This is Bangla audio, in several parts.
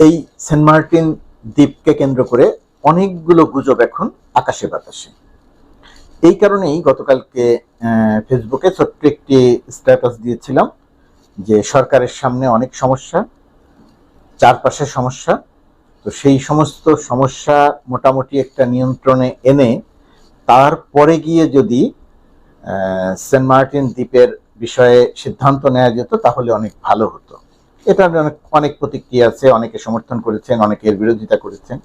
এই সেন্ট মার্টিন দ্বীপকে কেন্দ্র করে অনেকগুলো গুজব এখন আকাশে বাতাসে। এই কারণেই গতকালকে ফেসবুকে ছোট্ট একটি স্ট্যাটাস দিয়েছিলাম যে সরকারের সামনে অনেক সমস্যা, চারপাশে সমস্যা। তো সেই সমস্ত সমস্যা মোটামুটি একটা নিয়ন্ত্রণে এনে তারপরে গিয়ে যদি সেন্ট মার্টিন দ্বীপের বিষয়ে সিদ্ধান্ত নেওয়া যেত তাহলে অনেক ভালো হতো। এটা অনেক অনেক প্রতিক্রিয়া আছে, অনেকে সমর্থন করেছেন, অনেকে এর বিরোধিতা করেছেন।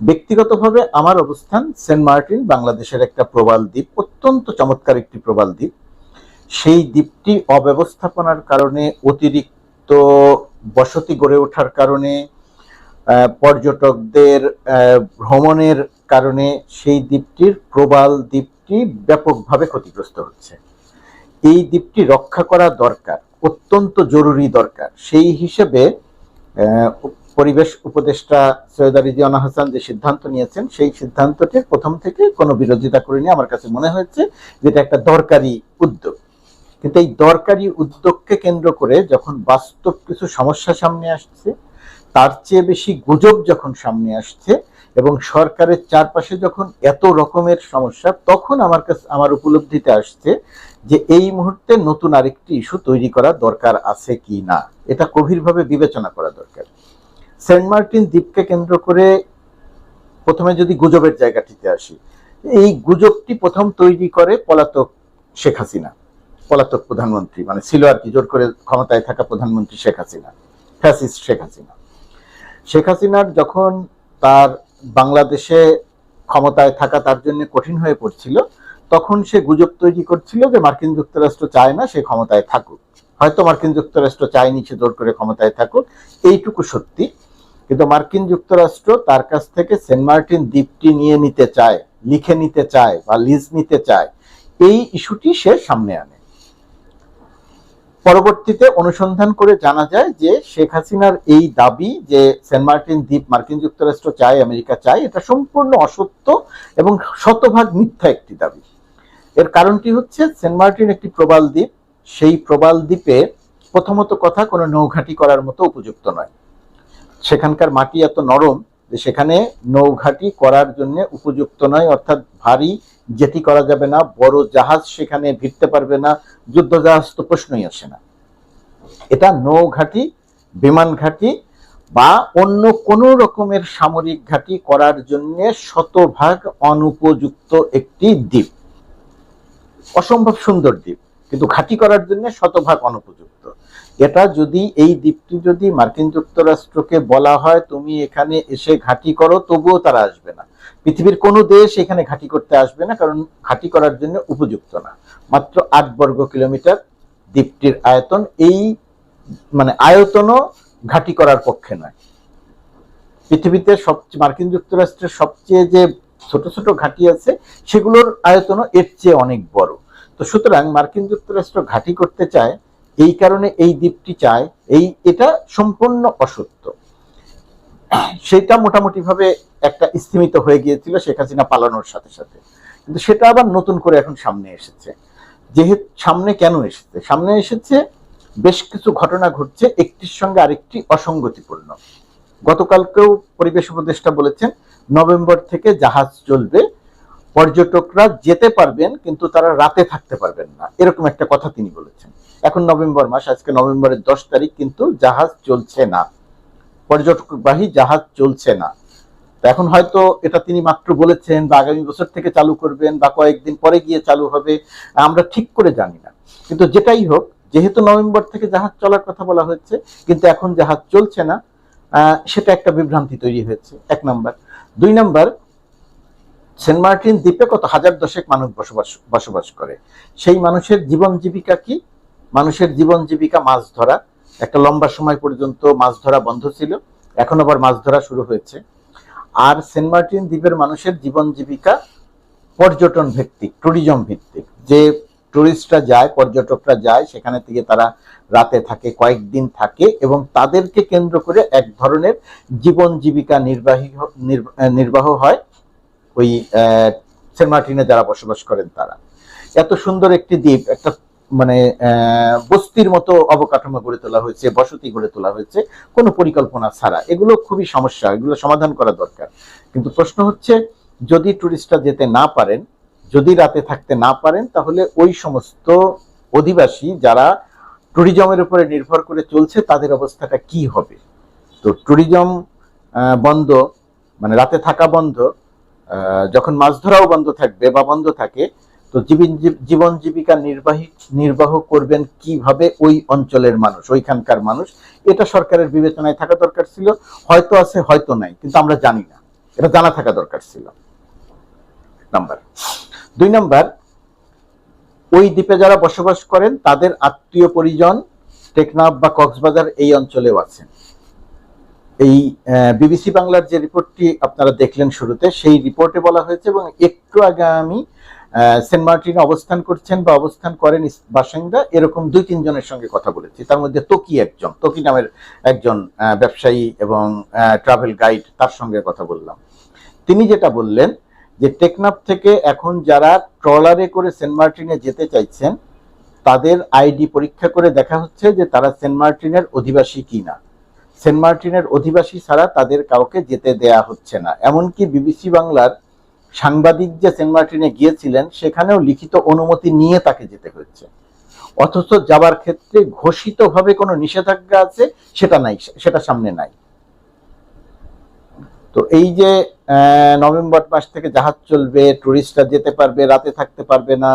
ব্যক্তিগতভাবে আমার অবস্থান সেন্ট মার্টিন, বাংলাদেশের একটা প্রবাল দ্বীপ, অত্যন্ত চমৎকার একটি প্রবাল দ্বীপ। সেই দ্বীপটি অব্যবস্থাপনার কারণে, অতিরিক্ত বসতি গড়ে ওঠার কারণে পর্যটকদের ভ্রমণের কারণে সেই দ্বীপটির প্রবাল দ্বীপটি ব্যাপকভাবে ক্ষতিগ্রস্ত হচ্ছে। এই দ্বীপটি রক্ষা করা দরকার। অত্যন্ত জরুরি দরকার। সেই হিসেবে পরিবেশ উপদেষ্টা সৈয়দ রিজিয়ানা হাসান যে সিদ্ধান্ত নিয়েছেন, সেই সিদ্ধান্তটির প্রথম থেকে কোনো বিরোধিতা করিনি আমার কাছে মনে হয়েছে যে এটা একটা দরকারি উদ্যোগ। কিন্তু এই দরকারি উদ্যোগকে কেন্দ্র করে যখন বাস্তব কিছু সমস্যা সামনে আসছে, তার চেয়ে বেশি গুজব যখন সামনে আসছে এবং সরকারের চারপাশে যখন এত রকমের সমস্যা, তখন আমার কাছে, আমার উপলব্ধিতে আসছে যে এই মুহূর্তে নতুন আরেকটি ইস্যু তৈরি করা দরকার আছে কি না। এটা গভীরভাবে বিবেচনা করা দরকার। সেন্ট মার্টিন দ্বীপকে কেন্দ্র করে প্রথমে যদি গুজবের জায়গাটিতে আসি, এই গুজবটি প্রথম তৈরি করে পলাতক শেখ হাসিনা, পলাতক প্রধানমন্ত্রী মানে ছিল আর কি, জোর করে ক্ষমতায় থাকা প্রধানমন্ত্রী শেখ হাসিনা, ফ্যাসিস্ট শেখ হাসিনা। শেখ হাসিনার যখন তার বাংলাদেশে ক্ষমতায় থাকা তার জন্য কঠিন হয়ে পড়ছিল, তখন সে গুজব তৈরি করছিল যে মার্কিন যুক্তরাষ্ট্র চায় না সে ক্ষমতায় থাকুক। হয়তো মার্কিন যুক্তরাষ্ট্র চায়নি সে জোর করে ক্ষমতায় থাকুক, এইটুকু সত্যি। কিন্তু মার্কিন যুক্তরাষ্ট্র তার কাছ থেকে সেন্ট মার্টিন দ্বীপটি নিয়ে নিতে চায়, লিখে নিতে চায় বা লিজ নিতে চায়, এই ইস্যুটি সে সামনে আনে। পরবর্তীতে অনুসন্ধান করে জানা যায় যে শেখ হাসিনার এই দাবি যে সেন্ট মার্টিন দ্বীপ মার্কিন যুক্তরাষ্ট্র চায়, আমেরিকা চায়, এটা সম্পূর্ণ অসত্য এবং শতভাগ মিথ্যা একটি দাবি। এর কারণটি হচ্ছে সেন্ট মার্টিন একটি প্রবাল দ্বীপ। সেই প্রবাল দ্বীপে প্রথমত কথা কোনো নৌঘাটি করার মতো উপযুক্ত নয়। সেখানকার মাটি এত নরম সেখানে নৌঘাটি করার জন্য উপযুক্ত নয়, অর্থাৎ ভারী জেটি করা যাবে না, বড় জাহাজ সেখানে ভিড়তে পারবে না, যুদ্ধ জাহাজ তো প্রশ্নই আসে না। এটা নৌঘাটি, বিমান ঘাটি বা অন্য কোনো রকমের সামরিক ঘাটি করার জন্য শতভাগ অনুপযুক্ত একটি দ্বীপ। অসম্ভব সুন্দর দ্বীপ, কিন্তু ঘাটি করার জন্য শতভাগ অনুপযুক্ত। এটা যদি এই দ্বীপটি যদি মার্কিন যুক্তরাষ্ট্রকে বলা হয়, তুমি এখানে এসে ঘাঁটি করো, তবুও তারা আসবে না। পৃথিবীর কোনো দেশ এখানে ঘাঁটি করতে আসবে না, কারণ ঘাঁটি করার জন্য উপযুক্ত না। মাত্র আট বর্গ কিলোমিটার দ্বীপটির আয়তন। এই মানে আয়তনও ঘাঁটি করার পক্ষে নয়। পৃথিবীতে সবচেয়ে মার্কিন যুক্তরাষ্ট্রের সবচেয়ে যে ছোট ছোট ঘাঁটি আছে, সেগুলোর আয়তনও এর চেয়ে অনেক বড়। তো সুতরাং মার্কিন যুক্তরাষ্ট্র ঘাঁটি করতে চায় এই কারণে এই দ্বীপটি চায়, এই, এটা সম্পূর্ণ অসত্য। সেটা মোটামুটি ভাবে একটা স্থিমিত হয়ে গিয়েছিল শেখ হাসিনা পালানোর সাথে সাথে। কিন্তু সেটা আবার নতুন করে এখন সামনে এসেছে। যেহেতু সামনে কেন এসেছে? সামনে এসেছে, বেশ কিছু ঘটনা ঘটছে, একটির সঙ্গে আরেকটি অসঙ্গতিপূর্ণ। গতকালকেও পরিবেশ উপদেষ্টা বলেছেন, নভেম্বর থেকে জাহাজ চলবে পর্যটকরা যেতে পারবেন, কিন্তু তারা রাতে থাকতে পারবেন না। এরকম একটা কথা তিনি বলেছেন। এখন নভেম্বর মাস, আজকে নভেম্বরের দশ তারিখ কিন্তু জাহাজ চলছে না। পর্যটকবাহী জাহাজ চলছে না। এখন হয়তো এটা তিনি মাত্র বলেছেন বা আগামী বছর থেকে চালু করবেন বা কয়েকদিন পরে গিয়ে চালু হবে, আমরা ঠিক করে জানি না। কিন্তু যেটাই হোক, যেহেতু নভেম্বর থেকে জাহাজ চলার কথা বলা হচ্ছে কিন্তু এখন জাহাজ চলছে না সেটা একটা বিভ্রান্তি তৈরি হয়েছে। এক নাম্বার। দুই নাম্বার সেন্ট মার্টিন দ্বীপে কত হাজার দশেক মানুষ বসবাস বসবাস করে? সেই মানুষের জীবন জীবিকা কি? মানুষের জীবন জীবিকা মাছ ধরা। একটা লম্বা সময় পর্যন্ত মাছ ধরা বন্ধ ছিল। এখন আবার মাছ ধরা শুরু হয়েছে। আর সেন্ট মার্টিন দ্বীপের মানুষের জীবন জীবিকা পর্যটন ভিত্তিক ট্যুরিজম ভিত্তিক। যে টুরিস্টরা যায়, পর্যটকরা যায়, সেখানে থেকে তারা রাতে থাকে, কয়েকদিন থাকে এবং তাদেরকে কেন্দ্র করে এক ধরনের জীবন জীবিকা নির্বাহী, নির্বাহ হয়। ওই সেন্ট মার্টিনে যারা বসবাস করেন তারা। এত সুন্দর একটি দ্বীপ, একটা মানে বস্তির মতো অবকাঠামো গড়ে তোলা হয়েছে, বসতি গড়ে তোলা হয়েছে, কোনো পরিকল্পনা ছাড়া। এগুলো খুবই সমস্যা, এগুলো সমাধান করা দরকার। কিন্তু প্রশ্ন হচ্ছে, যদি টুরিস্টরা যেতে না পারেন, যদি রাতে থাকতে না পারেন, তাহলে ওই সমস্ত অধিবাসী যারা ট্যুরিজমের উপরে নির্ভর করে চলছে, তাদের অবস্থাটা কি হবে? তো ট্যুরিজম বন্ধ মানে রাতে থাকা বন্ধ যখন মাছ ধরাও বন্ধ থাকবে বা বন্ধ থাকে, তো জীবন জীবিকা নির্বাহী নির্বাহ করবেন কীভাবে ওই অঞ্চলের মানুষ, ওইখানকার মানুষ? এটা সরকারের বিবেচনায় থাকা দরকার ছিল। হয়তো আছে, হয়তো নাই, কিন্তু আমরা জানি না। এটা জানা থাকা দরকার ছিল। নাম্বার। দুই নাম্বার, ওই দ্বীপে যারা বসবাস করেন, তাদের আত্মীয় পরিজন টেকনাফ বা কক্সবাজার এই অঞ্চলেও আছেন। এই বিবিসি বাংলার যে রিপোর্টটি আপনারা দেখলেন শুরুতে, সেই রিপোর্টে বলা হয়েছে এবং একটু আগে আমি সেন্ট মার্টিনে অবস্থান করছেন বা অবস্থান করেন বাসিন্দা, এরকম দুই, তিনজনের সঙ্গে কথা বলেছি। তার মধ্যে তকি একজন তকি নামের একজন ব্যবসায়ী এবং ট্রাভেল গাইড তার সঙ্গে কথা বললাম। তিনি যেটা বললেন, যে টেকনাফ থেকে এখন যারা ট্রলারে করে সেন্ট মার্টিনে যেতে চাইছেন, তাদের আইডি পরীক্ষা করে দেখা হচ্ছে যে তারা সেন্ট মার্টিনের অধিবাসী কিনা। সেন্ট মার্টিনের অধিবাসী ছাড়া তাদের কাউকে যেতে দেয়া হচ্ছে না। এমনকি বিবিসি বাংলার সাংবাদিক যে সেন্ট মার্টিনে গিয়েছিলেন, সেখানেও লিখিত অনুমতি নিয়ে তাকে যেতে হচ্ছে। অথচ যাবার ক্ষেত্রে ঘোষিতভাবে কোনো নিষেধাজ্ঞা আছে, সেটা নাই, সেটা সামনে নাই। তো এই যে নভেম্বর মাস থেকে জাহাজ চলবে টুরিস্টরা যেতে পারবে, রাতে থাকতে পারবে না,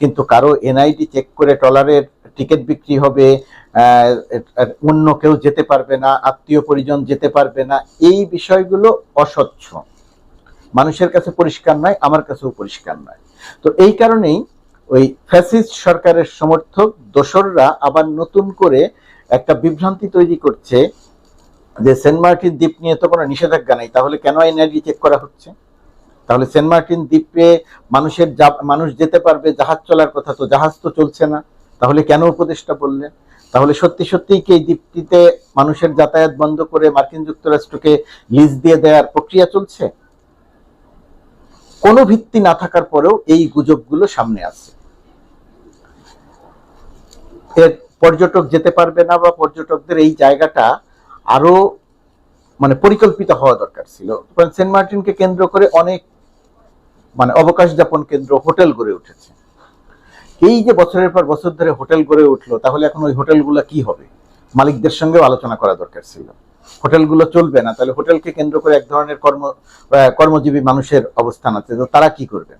কিন্তু কারও এনআইডি চেক করে ট্রলারের টিকিট বিক্রি হবে অন্য কেউ যেতে পারবে না, আত্মীয় পরিজন যেতে পারবে না, এই বিষয়গুলো অস্বচ্ছ। মানুষের কাছে পরিষ্কার নয়, আমার কাছেও পরিষ্কার নয়। তো এই কারণেই ওই ফ্যাসিস্ট সরকারের সমর্থক দোসররা আবার নতুন করে একটা বিভ্রান্তি তৈরি করছে যে সেন্ট মার্টিন দ্বীপ নিয়ে তো কোনো নিষেধাজ্ঞা নেই, তাহলে কেন এনআইডি চেক করা হচ্ছে? তাহলে সেন্ট মার্টিন দ্বীপে মানুষের মানুষ যেতে পারবে, জাহাজ চলার কথা তো জাহাজ তো চলছে না। তাহলে কেন উপদেশটা বললেন? তাহলে সত্যি সত্যিই কি এই দ্বীপটিতে মানুষের যাতায়াত বন্ধ করে মার্কিন যুক্তরাষ্ট্রকে লিজ দিয়ে দেওয়ার প্রক্রিয়া চলছে? কোনো ভিত্তি না থাকার পরেও এই গুজবগুলো সামনে আছে এর পর্যটক যেতে পারবে না বা পর্যটকদের এই জায়গাটা আরও মানে পরিকল্পিত হওয়া দরকার ছিল। সেন্ট মার্টিনকে কেন্দ্র করে অনেক মানে অবকাশ যাপন কেন্দ্র হোটেল গড়ে উঠেছে। এই যে বছরের পর বছর ধরে হোটেল গড়ে উঠল, তাহলে এখন ওই হোটেলগুলো কি হবে? মালিকদের সঙ্গেও আলোচনা করা দরকার ছিল। হোটেলগুলো চলবে না, তাহলে হোটেলকে কেন্দ্র করে এক ধরনের কর্ম কর্মজীবী মানুষের অবস্থান আছে, তো তারা কি করবে?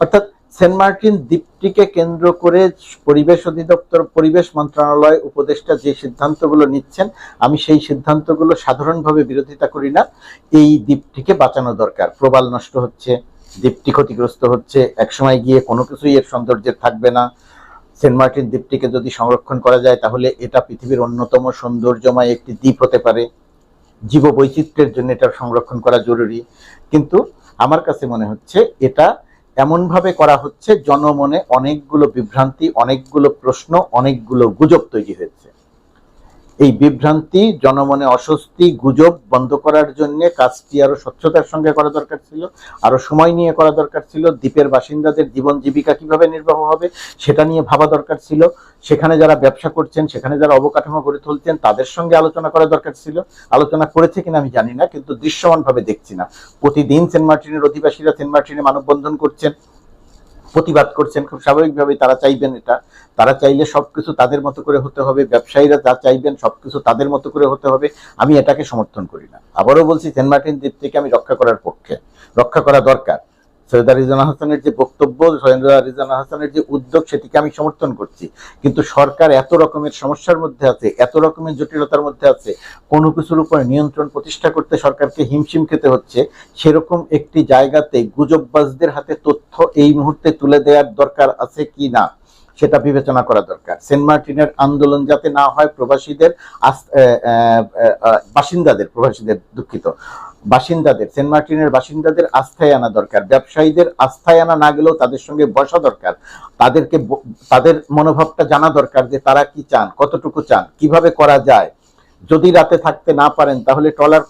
অর্থাৎ সেন্ট মার্টিন দ্বীপটিকে কেন্দ্র করে পরিবেশ অধিদপ্তর, পরিবেশ মন্ত্রণালয় উপদেষ্টা যে সিদ্ধান্তগুলো নিচ্ছেন, আমি সেই সিদ্ধান্তগুলো সাধারণভাবে বিরোধিতা করি না। এই দ্বীপটিকে বাঁচানো দরকার, প্রবাল নষ্ট হচ্ছে। দ্বীপটি ক্ষতিগ্রস্ত হচ্ছে, একসময় গিয়ে কোনো কিছুই এর সৌন্দর্যের থাকবে না। সেন্ট মার্টিন দ্বীপটিকে যদি সংরক্ষণ করা যায়, তাহলে এটা পৃথিবীর অন্যতম সৌন্দর্যময় একটি দ্বীপ হতে পারে। জীব বৈচিত্র্যের জন্য এটা সংরক্ষণ করা জরুরি। কিন্তু আমার কাছে মনে হচ্ছে, এটা এমনভাবে করা হচ্ছে, জনমনে অনেকগুলো বিভ্রান্তি, অনেকগুলো প্রশ্ন, অনেকগুলো গুজব তৈরি হয়েছে। এই বিভ্রান্তি, জনমনে অস্বস্তি, গুজব বন্ধ করার জন্য কাজটি আরও স্বচ্ছতার সঙ্গে করা দরকার ছিল, আরও সময় নিয়ে করা দরকার ছিল। দ্বীপের বাসিন্দাদের জীবন জীবিকা কীভাবে নির্বাহ হবে সেটা নিয়ে ভাবা দরকার ছিল। সেখানে যারা ব্যবসা করছেন, সেখানে যারা অবকাঠামো গড়ে তুলছেন, তাদের সঙ্গে আলোচনা করা দরকার ছিল। আলোচনা করেছে কিনা আমি জানি না, কিন্তু দৃশ্যমান ভাবে দেখছি না। প্রতিদিন সেন্ট মার্টিনের অধিবাসীরা সেন্ট মার্টিনে মানববন্ধন করছেন। প্রতিবাদ করছেন, খুব স্বাভাবিকভাবেই তারা চাইবেন এটা। তারা চাইলে সব কিছু তাদের মতো করে হতে হবে, ব্যবসায়ীরা যা চাইবেন সব কিছু তাদের মতো করে হতে হবে। আমি এটাকে সমর্থন করি না। আবারও বলছি, সেন্ট মার্টিন দ্বীপ থেকে আমি রক্ষা করার পক্ষে। রক্ষা করা দরকার। সৈয়দা রিজানা হাসানের যে বক্তব্য, সৈয়দা রিজানা হাসানের যে উদ্যোগ, সেটিকে আমি সমর্থন করছি। কিন্তু সরকার এত রকমের সমস্যার মধ্যে আছে, এত রকমের জটিলতার মধ্যে আছে, কোনো কিছুর উপরে নিয়ন্ত্রণ প্রতিষ্ঠা করতে সরকারকে হিমশিম খেতে হচ্ছে, সেরকম একটি জায়গাতে গুজববাজদের হাতে তথ্য এই মুহূর্তে তুলে দেওয়ার দরকার আছে কি না, সেটা বিবেচনা করা দরকার। সেন্ট মার্টিনের আন্দোলন যাতে না হয়, প্রবাসীদের বাসিন্দাদের, প্রবাসীদের দুঃখিত। বাসিন্দাদের, সেন্ট মার্টিনের বাসিন্দাদের আস্থায় আনা দরকার, ব্যবসায়ীদের আস্থায় আনা না গেলেও তাদের সঙ্গে বসা দরকার, তাদেরকে তাদের মনোভাবটা জানা দরকার যে তারা কি চান, কতটুকু চান, কীভাবে করা যায় যদি রাতে থাকতে না পারেন, তাহলে ট্রলার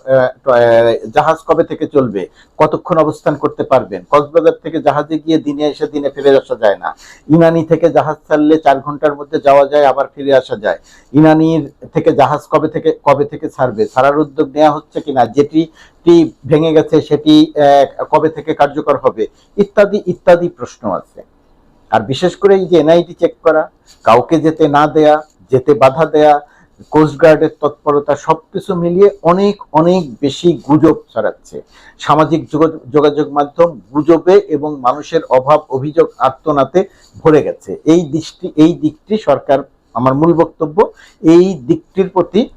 জাহাজ কবে থেকে চলবে? কতক্ষণ অবস্থান করতে পারবেন? কক্সবাজার থেকে জাহাজে গিয়ে দিনে এসে দিনে ফিরে আসা যায় না। ইনানি থেকে জাহাজ ছাড়লে চার ঘণ্টার মধ্যে যাওয়া যায়, আবার ফিরে আসা যায়। ইনানির থেকে জাহাজ কবে থেকে কবে থেকে ছাড়বে? ছাড়ার উদ্যোগ নেওয়া হচ্ছে কিনা? যেটি ভেঙে গেছে, সেটি কবে থেকে কার্যকর হবে? ইত্যাদি ইত্যাদি প্রশ্ন আছে। আর বিশেষ করে এই যে এনআইটি চেক করা, কাউকে যেতে না দেয়া, যেতে বাধা দেয়া কোস্টগার্ডের তৎপরতা সবকিছু মিলিয়ে অনেক অনেক বেশি গুজব ছড়াচ্ছে। সামাজিক যোগা- যোগাযোগ মাধ্যম গুজবে এবং মানুষের অভাব, অভিযোগ আত্মনাতে ভরে গেছে। এই দৃষ্টি, এই দিকটি সরকার, আমার মূল বক্তব্য, এই দিকটির প্রতি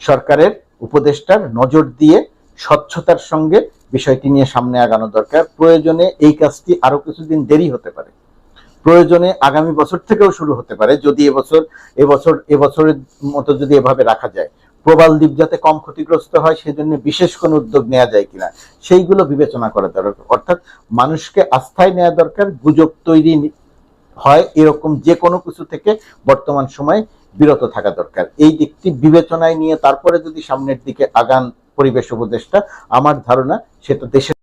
সরকারের উপদেষ্টার নজর দিয়ে স্বচ্ছতার সঙ্গে বিষয়টি নিয়ে সামনে আগানো দরকার। প্রয়োজনে এই কাজটি আরও কিছুদিন দেরি হতে পারে। প্রয়োজনে আগামী বছর থেকেও শুরু হতে পারে, যদি এবছর এবছর, এবছরের মতো যদি এভাবে রাখা যায়। প্রবাল দ্বীপ যাতে কম ক্ষতিগ্রস্ত হয়, সেজন্য বিশেষ কোনো উদ্যোগ নেওয়া যায় কিনা, সেইগুলো বিবেচনা করা দরকার। অর্থাৎ মানুষকে আস্থায় নেওয়া দরকার, গুজব তৈরি হয় এরকম যে কোনো কিছু থেকে বর্তমান সময়ে বিরত থাকা দরকার। এই দিকটি বিবেচনায় নিয়ে তারপরে যদি সামনের দিকে আগান পরিবেশ উপদেষ্টা, আমার ধারণা সেটা দেশের